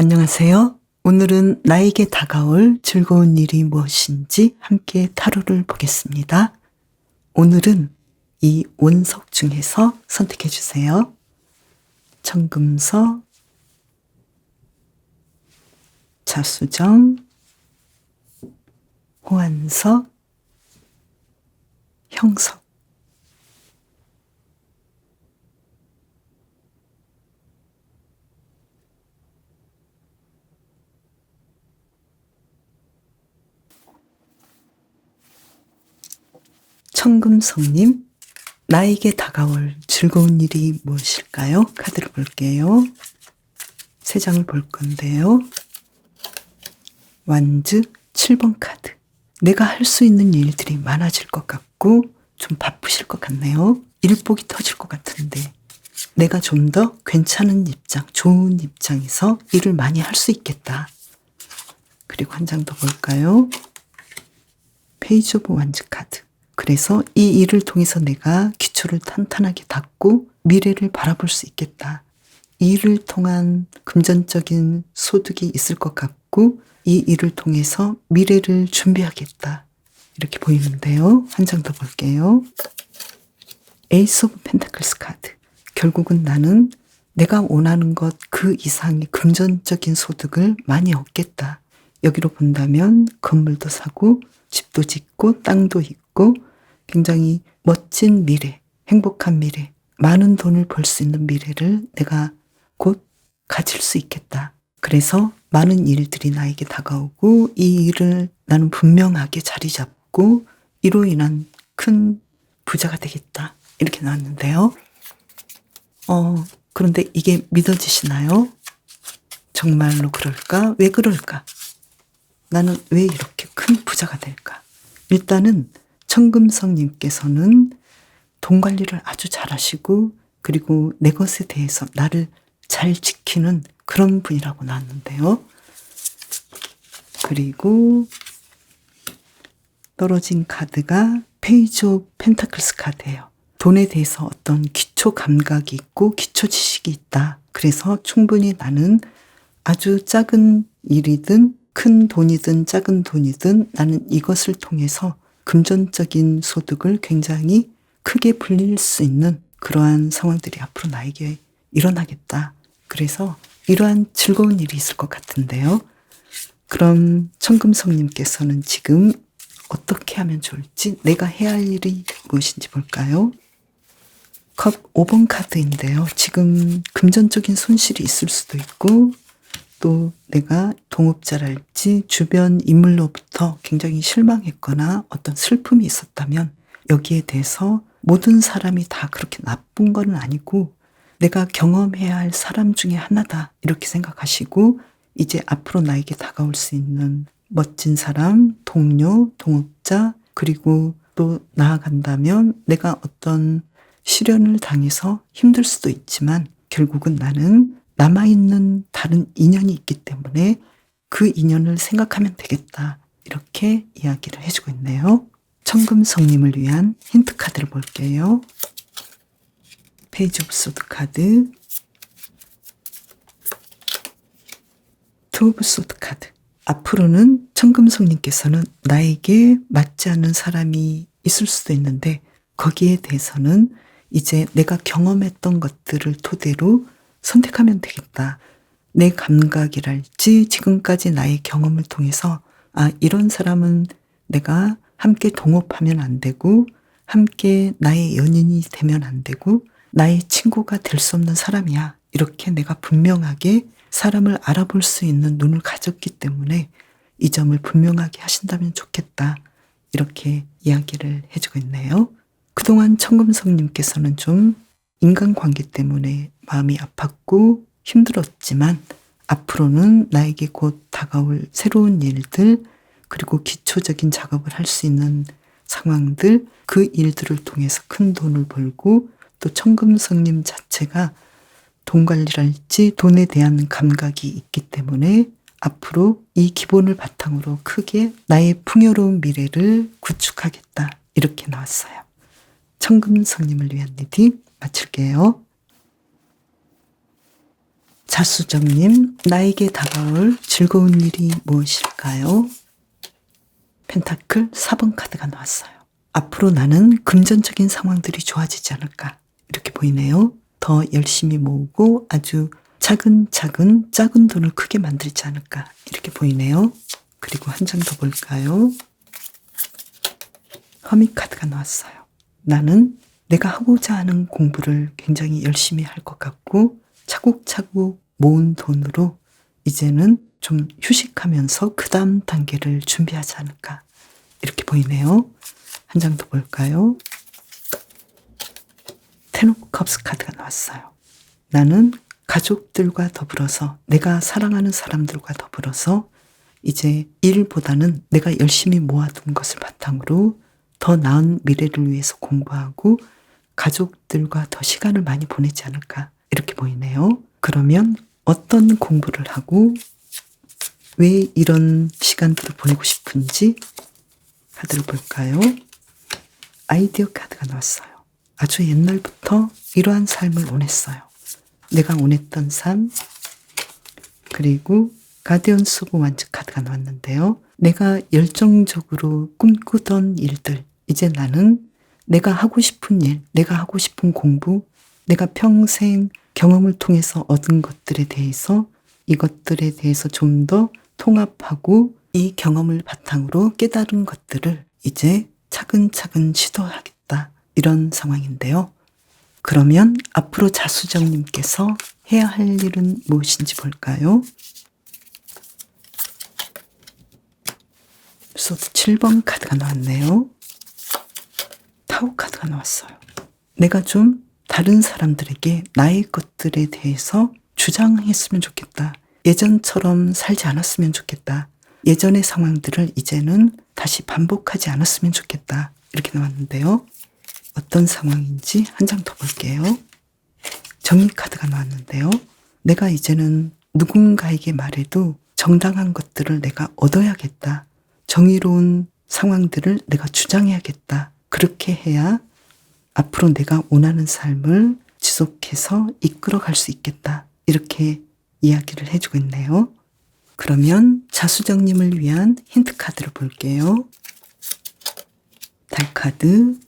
안녕하세요. 오늘은 나에게 다가올 즐거운 일이 무엇인지 함께 타로를 보겠습니다. 오늘은 이 원석 중에서 선택해 주세요. 청금석, 자수정, 호안석, 형석. 청금성님, 나에게 다가올 즐거운 일이 무엇일까요? 카드를 볼게요. 세 장을 볼 건데요. 완즈 7번 카드. 내가 할 수 있는 일들이 많아질 것 같고 좀 바쁘실 것 같네요. 일복이 터질 것 같은데 내가 좀 더 괜찮은 입장, 좋은 입장에서 일을 많이 할 수 있겠다. 그리고 한 장 더 볼까요? 페이지 오브 완즈. 그래서 이 일을 통해서 내가 기초를 탄탄하게 닦고 미래를 바라볼 수 있겠다. 이 일을 통한 금전적인 소득이 있을 것 같고 이 일을 통해서 미래를 준비하겠다. 이렇게 보이는데요. 한 장 더 볼게요. 에이스 오브 펜타클스 카드. 결국은 나는 내가 원하는 것 그 이상의 금전적인 소득을 많이 얻겠다. 여기로 본다면 건물도 사고 집도 짓고 땅도 있고 굉장히 멋진 미래, 행복한 미래, 많은 돈을 벌 수 있는 미래를 내가 곧 가질 수 있겠다. 그래서 많은 일들이 나에게 다가오고 이 일을 나는 분명하게 자리 잡고 이로 인한 큰 부자가 되겠다. 이렇게 나왔는데요. 어, 그런데 이게 믿어지시나요? 정말로 그럴까? 왜 그럴까? 나는 왜 이렇게 큰 부자가 될까? 일단은 청금성님께서는 돈 관리를 아주 잘하시고 그리고 내 것에 대해서 나를 잘 지키는 그런 분이라고 나왔는데요. 그리고 떨어진 카드가 페이지 오브 펜타클스 카드예요. 돈에 대해서 어떤 기초 감각이 있고 기초 지식이 있다. 그래서 충분히 나는 아주 작은 일이든 큰 돈이든 작은 돈이든 나는 이것을 통해서 금전적인 소득을 굉장히 크게 불릴 수 있는 그러한 상황들이 앞으로 나에게 일어나겠다. 그래서 이러한 즐거운 일이 있을 것 같은데요. 그럼 청금성님께서는 지금 어떻게 하면 좋을지 내가 해야 할 일이 무엇인지 볼까요? 컵 5번 카드인데요. 지금 금전적인 손실이 있을 수도 있고 또 내가 동업자랄지 주변 인물로부터 굉장히 실망했거나 어떤 슬픔이 있었다면 여기에 대해서 모든 사람이 다 그렇게 나쁜 건 아니고 내가 경험해야 할 사람 중에 하나다 이렇게 생각하시고 이제 앞으로 나에게 다가올 수 있는 멋진 사람, 동료, 동업자 그리고 또 나아간다면 내가 어떤 시련을 당해서 힘들 수도 있지만 결국은 나는 남아있는 다른 인연이 있기 때문에 그 인연을 생각하면 되겠다. 이렇게 이야기를 해주고 있네요. 청금성님을 위한 힌트 카드를 볼게요. 페이지 오브 소드 카드, 투 오브 소드 카드. 앞으로는 청금성님께서는 나에게 맞지 않는 사람이 있을 수도 있는데 거기에 대해서는 이제 내가 경험했던 것들을 토대로 선택하면 되겠다. 내 감각이랄지 지금까지 나의 경험을 통해서 아, 이런 사람은 내가 함께 동업하면 안 되고 함께 나의 연인이 되면 안 되고 나의 친구가 될 수 없는 사람이야. 이렇게 내가 분명하게 사람을 알아볼 수 있는 눈을 가졌기 때문에 이 점을 분명하게 하신다면 좋겠다. 이렇게 이야기를 해주고 있네요. 그동안 청금성님께서는 좀 인간관계 때문에 마음이 아팠고 힘들었지만 앞으로는 나에게 곧 다가올 새로운 일들 그리고 기초적인 작업을 할 수 있는 상황들 그 일들을 통해서 큰 돈을 벌고 또 청금성님 자체가 돈 관리랄지 돈에 대한 감각이 있기 때문에 앞으로 이 기본을 바탕으로 크게 나의 풍요로운 미래를 구축하겠다. 이렇게 나왔어요. 청금성님을 위한 리딩 마칠게요. 자수정님, 나에게 다가올 즐거운 일이 무엇일까요? 펜타클 4번 카드가 나왔어요. 앞으로 나는 금전적인 상황들이 좋아지지 않을까. 이렇게 보이네요. 더 열심히 모으고 아주 차근차근 작은 돈을 크게 만들지 않을까. 이렇게 보이네요. 그리고 한 장 더 볼까요? 허미 카드가 나왔어요. 나는 내가 하고자 하는 공부를 굉장히 열심히 할 것 같고 차곡차곡 모은 돈으로 이제는 좀 휴식하면서 그 다음 단계를 준비하지 않을까. 이렇게 보이네요. 한 장 더 볼까요? 테노 컵스 카드가 나왔어요. 나는 가족들과 더불어서 내가 사랑하는 사람들과 더불어서 이제 일보다는 내가 열심히 모아둔 것을 바탕으로 더 나은 미래를 위해서 공부하고 가족들과 더 시간을 많이 보내지 않을까 이렇게 보이네요. 그러면 어떤 공부를 하고 왜 이런 시간들을 보내고 싶은지 카드를 볼까요? 아이디어 카드가 나왔어요. 아주 옛날부터 이러한 삶을 원했어요. 내가 원했던 삶, 그리고 가디언스 오브 완즈 카드가 나왔는데요. 내가 열정적으로 꿈꾸던 일들, 이제 나는 내가 하고 싶은 일, 내가 하고 싶은 공부, 내가 평생 경험을 통해서 얻은 것들에 대해서 이것들에 대해서 좀 더 통합하고 이 경험을 바탕으로 깨달은 것들을 이제 차근차근 시도하겠다. 이런 상황인데요. 그러면 앞으로 자수정님께서 해야 할 일은 무엇인지 볼까요? 소드 7번 카드가 나왔네요. 타오 카드가 나왔어요. 내가 좀 다른 사람들에게 나의 것들에 대해서 주장했으면 좋겠다. 예전처럼 살지 않았으면 좋겠다. 예전의 상황들을 이제는 다시 반복하지 않았으면 좋겠다. 이렇게 나왔는데요. 어떤 상황인지 한 장 더 볼게요. 정의 카드가 나왔는데요. 내가 이제는 누군가에게 말해도 정당한 것들을 내가 얻어야겠다. 정의로운 상황들을 내가 주장해야겠다. 그렇게 해야 앞으로 내가 원하는 삶을 지속해서 이끌어 갈 수 있겠다. 이렇게 이야기를 해주고 있네요. 그러면 자수정님을 위한 힌트 카드를 볼게요. 달 카드,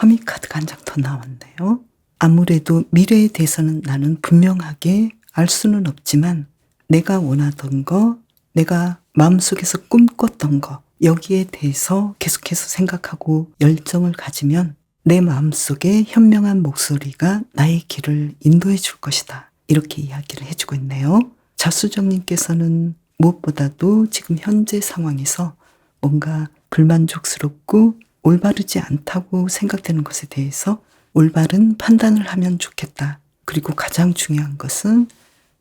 허미 카드가 한 장 더 나왔네요. 아무래도 미래에 대해서는 나는 분명하게 알 수는 없지만 내가 원하던 거, 내가 마음속에서 꿈꿨던 거, 여기에 대해서 계속해서 생각하고 열정을 가지면 내 마음속에 현명한 목소리가 나의 길을 인도해 줄 것이다. 이렇게 이야기를 해주고 있네요. 자수정님께서는 무엇보다도 지금 현재 상황에서 뭔가 불만족스럽고 올바르지 않다고 생각되는 것에 대해서 올바른 판단을 하면 좋겠다. 그리고 가장 중요한 것은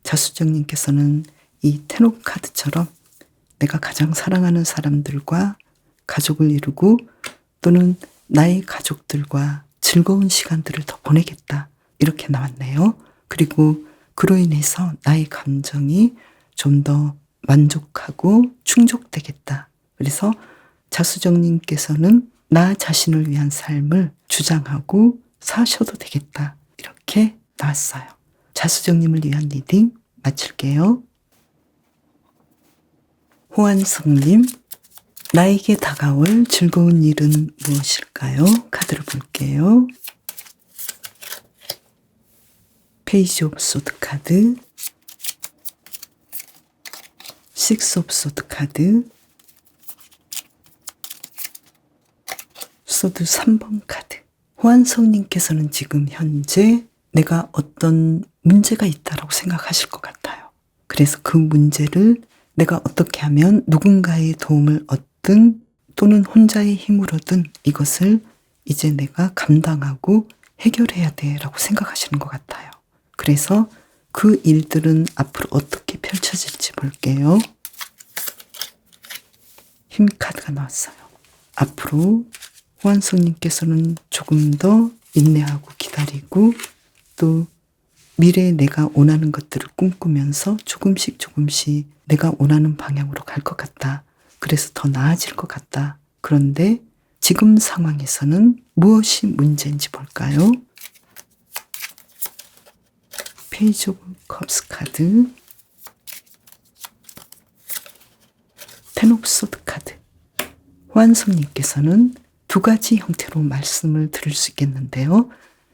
자수정님께서는 이 테노 카드처럼 내가 가장 사랑하는 사람들과 가족을 이루고 또는 나의 가족들과 즐거운 시간들을 더 보내겠다. 이렇게 나왔네요. 그리고 그로 인해서 나의 감정이 좀 더 만족하고 충족되겠다. 그래서 자수정님께서는 나 자신을 위한 삶을 주장하고 사셔도 되겠다. 이렇게 나왔어요. 자수정님을 위한 리딩 마칠게요. 호환성님, 나에게 다가올 즐거운 일은 무엇일까요? 카드를 볼게요. 페이지 오브 소드 카드, 식스 오브 소드 카드, 소드 3번 카드. 호환성님께서는 지금 현재 내가 어떤 문제가 있다라고 생각하실 것 같아요. 그래서 그 문제를 내가 어떻게 하면 누군가의 도움을 얻든 또는 혼자의 힘으로든 이것을 이제 내가 감당하고 해결해야 돼 라고 생각하시는 것 같아요. 그래서 그 일들은 앞으로 어떻게 펼쳐질지 볼게요. 힘 카드가 나왔어요. 앞으로 호환성님께서는 조금 더 인내하고 기다리고 또 미래에 내가 원하는 것들을 꿈꾸면서 조금씩 조금씩 내가 원하는 방향으로 갈 것 같다. 그래서 더 나아질 것 같다. 그런데 지금 상황에서는 무엇이 문제인지 볼까요? 페이지 오브 컵스 카드 텐 오브 소드 카드 호환성님께서는 두 가지 형태로 말씀을 드릴 수 있겠는데요.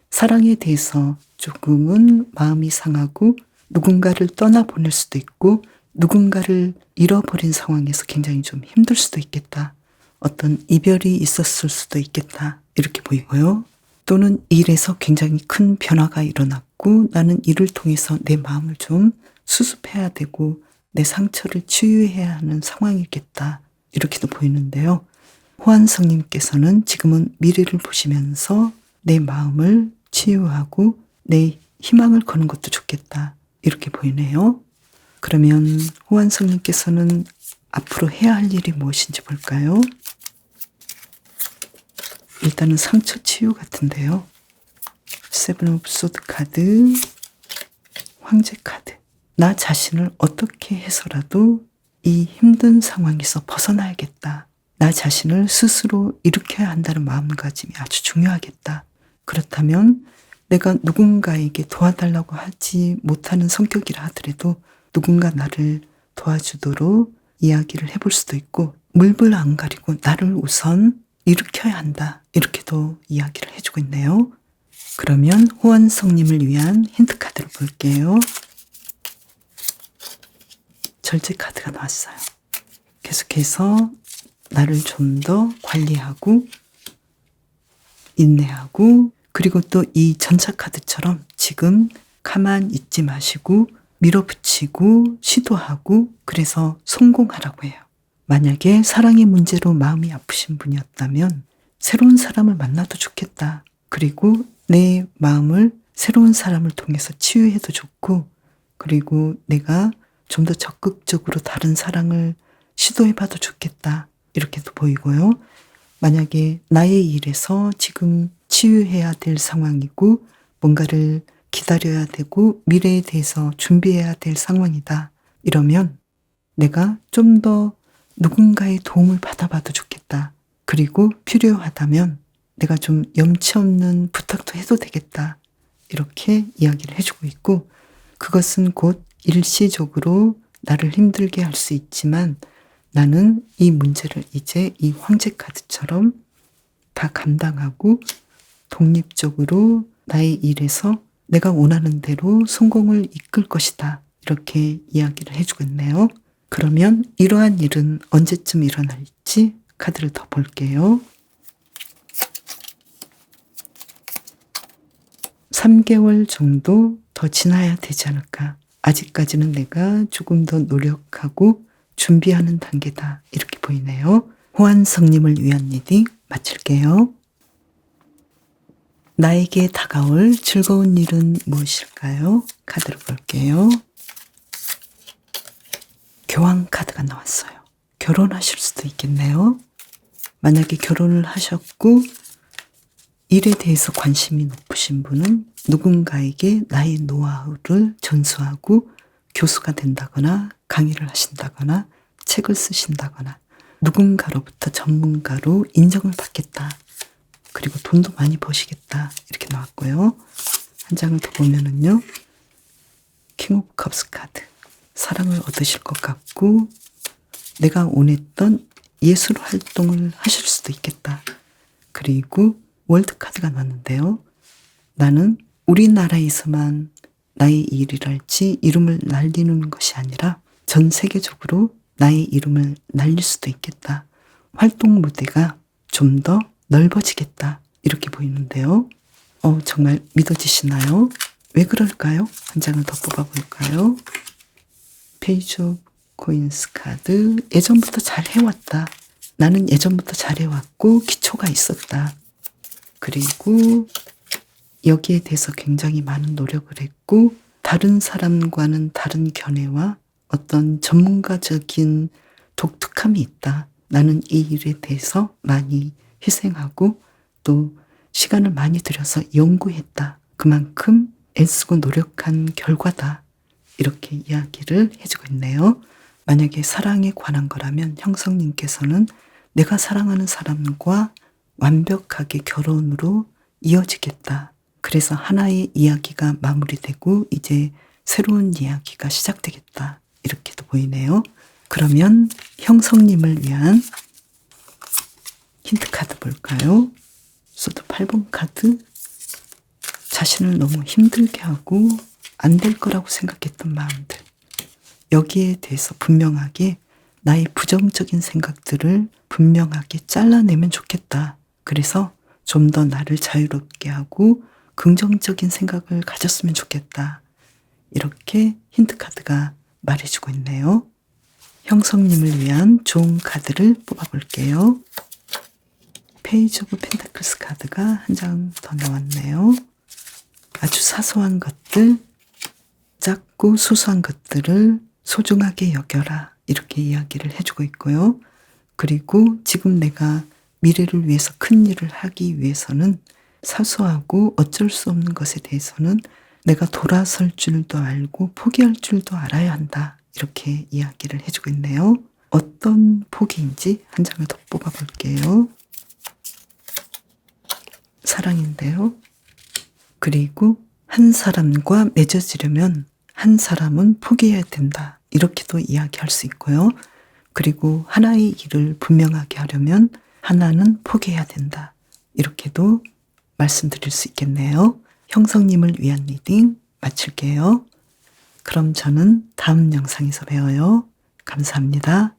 사랑에 대해서 조금은 마음이 상하고 누군가를 떠나보낼 수도 있고 누군가를 잃어버린 상황에서 굉장히 좀 힘들 수도 있겠다. 어떤 이별이 있었을 수도 있겠다. 이렇게 보이고요. 또는 일에서 굉장히 큰 변화가 일어났고 나는 이를 통해서 내 마음을 좀 수습해야 되고 내 상처를 치유해야 하는 상황이겠다. 이렇게도 보이는데요. 호환성님께서는 지금은 미래를 보시면서 내 마음을 치유하고 내 희망을 거는 것도 좋겠다. 이렇게 보이네요. 그러면 호환성님께서는 앞으로 해야 할 일이 무엇인지 볼까요? 일단은 상처 치유 같은데요. 세븐 오브 소드 카드, 황제 카드. 나 자신을 어떻게 해서라도 이 힘든 상황에서 벗어나야겠다. 나 자신을 스스로 일으켜야 한다는 마음가짐이 아주 중요하겠다. 그렇다면 내가 누군가에게 도와달라고 하지 못하는 성격이라 하더라도 누군가 나를 도와주도록 이야기를 해볼 수도 있고 물불 안 가리고 나를 우선 일으켜야 한다. 이렇게도 이야기를 해주고 있네요. 그러면 호환성님을 위한 힌트 카드를 볼게요. 절제 카드가 나왔어요. 계속해서 나를 좀 더 관리하고 인내하고 그리고 또 이 전차 카드처럼 지금 가만 있지 마시고 밀어붙이고 시도하고 그래서 성공하라고 해요. 만약에 사랑의 문제로 마음이 아프신 분이었다면 새로운 사람을 만나도 좋겠다. 그리고 내 마음을 새로운 사람을 통해서 치유해도 좋고 그리고 내가 좀 더 적극적으로 다른 사랑을 시도해봐도 좋겠다. 이렇게도 보이고요. 만약에 나의 일에서 지금 치유해야 될 상황이고 뭔가를 기다려야 되고 미래에 대해서 준비해야 될 상황이다. 이러면 내가 좀 더 누군가의 도움을 받아봐도 좋겠다. 그리고 필요하다면 내가 좀 염치 없는 부탁도 해도 되겠다. 이렇게 이야기를 해주고 있고 그것은 곧 일시적으로 나를 힘들게 할 수 있지만 나는 이 문제를 이제 이 황제 카드처럼 다 감당하고 독립적으로 나의 일에서 내가 원하는 대로 성공을 이끌 것이다. 이렇게 이야기를 해주고 있네요. 그러면 이러한 일은 언제쯤 일어날지 카드를 더 볼게요. 3개월 정도 더 지나야 되지 않을까. 아직까지는 내가 조금 더 노력하고 준비하는 단계다. 이렇게 보이네요. 호환성님을 위한 리딩 마칠게요. 나에게 다가올 즐거운 일은 무엇일까요? 카드를 볼게요. 교황 카드가 나왔어요. 결혼하실 수도 있겠네요. 만약에 결혼을 하셨고 일에 대해서 관심이 높으신 분은 누군가에게 나의 노하우를 전수하고 교수가 된다거나 강의를 하신다거나 책을 쓰신다거나 누군가로부터 전문가로 인정을 받겠다. 그리고 돈도 많이 버시겠다. 이렇게 나왔고요. 한 장을 더 보면은요. 킹 오브 컵스 카드. 사랑을 얻으실 것 같고 내가 원했던 예술 활동을 하실 수도 있겠다. 그리고 월드 카드가 나왔는데요. 나는 우리나라에서만 나의 일이랄지 이름을 날리는 것이 아니라 전 세계적으로 나의 이름을 날릴 수도 있겠다. 활동 무대가 좀 더 넓어지겠다. 이렇게 보이는데요. 어, 정말 믿어지시나요? 왜 그럴까요? 한 장을 더 뽑아볼까요? 페이지 오브 코인스 카드. 예전부터 잘 해왔다. 나는 예전부터 잘 해왔고, 기초가 있었다. 그리고 여기에 대해서 굉장히 많은 노력을 했고, 다른 사람과는 다른 견해와 어떤 전문가적인 독특함이 있다. 나는 이 일에 대해서 많이 희생하고 또 시간을 많이 들여서 연구했다. 그만큼 애쓰고 노력한 결과다. 이렇게 이야기를 해주고 있네요. 만약에 사랑에 관한 거라면 형성님께서는 내가 사랑하는 사람과 완벽하게 결혼으로 이어지겠다. 그래서 하나의 이야기가 마무리되고 이제 새로운 이야기가 시작되겠다. 이렇게도 보이네요. 그러면 형성님을 위한 힌트 카드 볼까요? 소드 8번 카드. 자신을 너무 힘들게 하고 안 될 거라고 생각했던 마음들. 여기에 대해서 분명하게 나의 부정적인 생각들을 분명하게 잘라내면 좋겠다. 그래서 좀 더 나를 자유롭게 하고 긍정적인 생각을 가졌으면 좋겠다. 이렇게 힌트 카드가 말해주고 있네요. 형성님을 위한 좋은 카드를 뽑아볼게요. 페이지 오브 펜타클스 카드가 한 장 더 나왔네요. 아주 사소한 것들, 작고 소소한 것들을 소중하게 여겨라. 이렇게 이야기를 해주고 있고요. 그리고 지금 내가 미래를 위해서 큰 일을 하기 위해서는 사소하고 어쩔 수 없는 것에 대해서는 내가 돌아설 줄도 알고 포기할 줄도 알아야 한다. 이렇게 이야기를 해주고 있네요. 어떤 포기인지 한 장을 더 뽑아볼게요. 사랑인데요. 그리고 한 사람과 맺어지려면 한 사람은 포기해야 된다. 이렇게도 이야기할 수 있고요. 그리고 하나의 일을 분명하게 하려면 하나는 포기해야 된다. 이렇게도 말씀드릴 수 있겠네요. 형성님을 위한 리딩 마칠게요. 그럼 저는 다음 영상에서 봬요. 감사합니다.